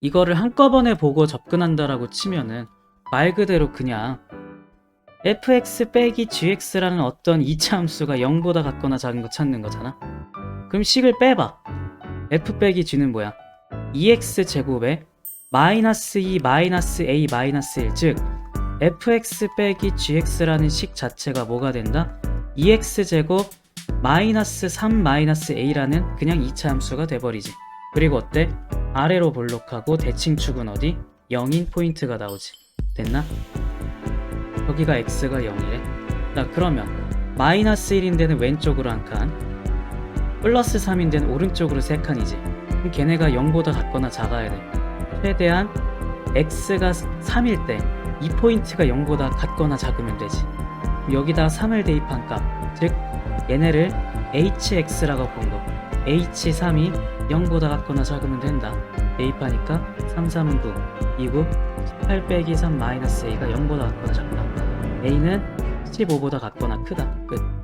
이거를 한꺼번에 보고 접근한다라고 치면은 말 그대로 그냥 fx 빼기 gx라는 어떤 이차 함수가 0보다 같거나 작은 거 찾는 거잖아. 그럼 식을 빼봐. f 빼기 g는 뭐야? 2x 제곱에 마이너스 2 마이너스 a 마이너스 1 즉 fx 빼기 gx라는 식 자체가 뭐가 된다? 2x 제곱 마이너스 3 마이너스 a라는 그냥 2차 함수가 돼버리지. 그리고 어때? 아래로 볼록하고 대칭축은 어디? 0인 포인트가 나오지. 됐나? 여기가 x가 0이래. 자 그러면 마이너스 1인 데는 왼쪽으로 한 칸, 플러스 3인 데는 오른쪽으로 세 칸이지. 그럼 걔네가 0보다 같거나 작아야 돼. 최대한 x가 3일 때 이 포인트가 0보다 같거나 작으면 되지. 여기다 3을 대입한 값, 즉 얘네를 hx라고 본 거. h3이 0보다 같거나 작으면 된다. 대입하니까 3, 3은 9, 2, 9, 18 빼기 3 마이너스 a가 0보다 같거나 작다. a는 15보다 같거나 크다. 끝.